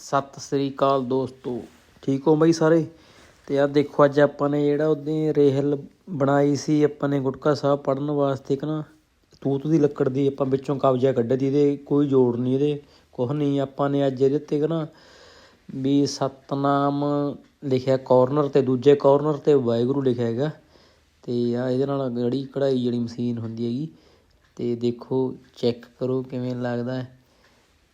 ਸਤਿ ਸ੍ਰੀ ਅਕਾਲ ਦੋਸਤੋ। ਠੀਕ ਹੋ ਬਈ ਸਾਰੇ? ਤੇ ਆ ਦੇਖੋ ਅੱਜ ਆਪਾਂ ਨੇ ਜਿਹੜਾ ਉਹਦੀ ਰੇਹਲ ਬਣਾਈ ਸੀ, ਆਪਾਂ ਨੇ ਗੁਟਕਾ ਸਾਹਿਬ ਪੜਨ ਵਾਸਤੇ ਕਿ ਨਾ ਤੂਤ ਦੀ ਲੱਕੜ ਦੀ ਆਪਾਂ ਵਿੱਚੋਂ ਕਬਜ਼ਾ ਕੱਢਿਆ ਦੀ ਇਹਦੇ ਕੋਈ ਜੋੜ ਨਹੀਂ ਇਹਦੇ, ਕੁਛ ਨਹੀਂ। ਆਪਾਂ ਨੇ ਅੱਜ ਇਹਦੇ ਤੇ ਕਿ ਨਾ ਵੀ ਸਤਨਾਮ ਲਿਖਿਆ ਕਾਰਨਰ ਤੇ ਦੂਜੇ ਕਾਰਨਰ ਤੇ ਵਾਹਿਗੁਰੂ ਲਿਖਿਆ ਹੈਗਾ। ਤੇ ਆ ਇਹਦੇ ਨਾਲ ਜਿਹੜੀ ਕਢਾਈ ਜਿਹੜੀ ਮਸ਼ੀਨ ਹੁੰਦੀ ਹੈਗੀ, ਤੇ ਦੇਖੋ ਚੈੱਕ ਕਰੋ ਕਿਵੇਂ ਲੱਗਦਾ ਹੈ।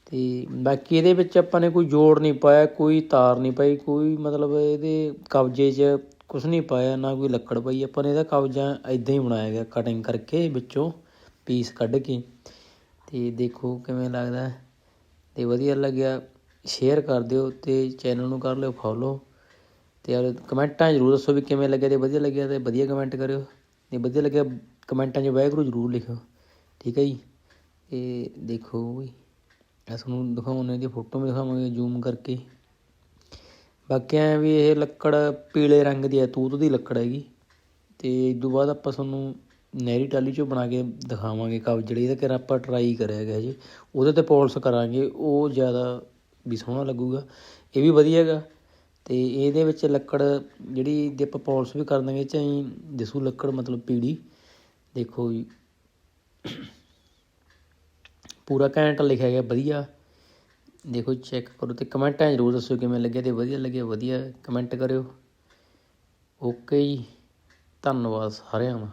ਅਤੇ ਬਾਕੀ ਇਹਦੇ ਵਿੱਚ ਆਪਾਂ ਨੇ ਕੋਈ ਜੋੜ ਨਹੀਂ ਪਾਇਆ, ਕੋਈ ਤਾਰ ਨਹੀਂ ਪਾਈ, ਕੋਈ ਮਤਲਬ ਇਹਦੇ ਕਬਜੇ 'ਚ ਕੁਛ ਨਹੀਂ ਪਾਇਆ, ਨਾ ਕੋਈ ਲੱਕੜ ਪਾਈ। ਆਪਾਂ ਨੇ ਇਹਦਾ ਕਬਜਾ ਇਦਾਂ ਹੀ ਬਣਾਇਆ ਗਿਆ ਕਟਿੰਗ ਕਰਕੇ ਵਿੱਚੋਂ ਪੀਸ ਕੱਢ ਕੇ। ਅਤੇ ਦੇਖੋ ਕਿਵੇਂ ਲੱਗਦਾ ਹੈ। ਤੇ ਵਧੀਆ ਲੱਗਿਆ ਸ਼ੇਅਰ ਕਰ ਦਿਓ ਤੇ ਚੈਨਲ ਨੂੰ ਕਰ ਲਿਓ ਫੋਲੋ ਤੇ ਯਾਰ ਕਮੈਂਟਾਂ ਜ਼ਰੂਰ ਦੱਸੋ ਵੀ ਕਿਵੇਂ ਲੱਗਿਆ ਤੇ ਵਧੀਆ ਲੱਗਿਆ ਤੇ ਵਧੀਆ ਕਮੈਂਟ ਕਰਿਓ। ਤੇ ਵਧੀਆ ਲੱਗਿਆ, ਕਮੈਂਟਾਂ 'ਚ ਵਾਹਿਗੁਰੂ ਜ਼ਰੂਰ ਲਿਖਿਓ। ਠੀਕ ਹੈ ਜੀ। ਇਹ ਦੇਖੋ ਵੀ। ਮੈਂ ਤੁਹਾਨੂੰ ਦਿਖਾਉਣੇ ਦੀ ਫੋਟੋ ਵੀ ਦਿਖਾਵਾਂਗੇ ਜ਼ੂਮ ਕਰਕੇ। ਬਾਕੀ ਐ ਵੀ ਇਹ ਲੱਕੜ ਪੀਲੇ ਰੰਗ ਦੀ ਹੈ, ਤੂਤ ਦੀ ਲੱਕੜ ਹੈਗੀ। ਤੇ ਇਸ ਤੋਂ ਬਾਅਦ ਆਪਾਂ ਤੁਹਾਨੂੰ ਨਹਿਰੀ ਟਾਲੀ ਚੋਂ ਬਣਾ ਕੇ ਦਿਖਾਵਾਂਗੇ ਕਬ ਜਿਹੜੀ ਇਹਦਾ ਕਰ ਆਪਾਂ ਟਰਾਈ ਕਰਿਆ ਗਿਆ ਜੀ। ਉਹਦੇ ਤੇ ਪੋਲਿਸ਼ ਕਰਾਂਗੇ, ਉਹ ਜ਼ਿਆਦਾ ਵੀ ਸੋਹਣਾ ਲੱਗੂਗਾ। ਇਹ ਵੀ ਵਧੀਆ ਹੈਗਾ। ਤੇ ਇਹਦੇ ਵਿੱਚ ਲੱਕੜ ਜਿਹੜੀ ਜੇ ਆਪਾਂ ਪੋਲਿਸ਼ ਵੀ ਕਰ ਦਾਂਗੇ, ਚਾਹੀ ਦਿਸੂ ਲੱਕੜ ਮਤਲਬ ਪੀੜੀ ਦੇਖੋ ਜੀ। ਪੂਰਾ ਘੈਂਟ ਲਿਖਿਆ ਗਿਆ, ਵਧੀਆ। ਦੇਖੋ ਚੈੱਕ ਕਰੋ ਤੇ ਕਮੈਂਟਾਂ ਜ਼ਰੂਰ ਦੱਸੋ ਕਿਵੇਂ ਲੱਗਿਆ ਤੇ ਵਧੀਆ ਲੱਗਿਆ ਵਧੀਆ ਕਮੈਂਟ ਕਰਿਓ। ਓਕੇ ਜੀ, ਧੰਨਵਾਦ ਸਾਰਿਆਂ ਦਾ।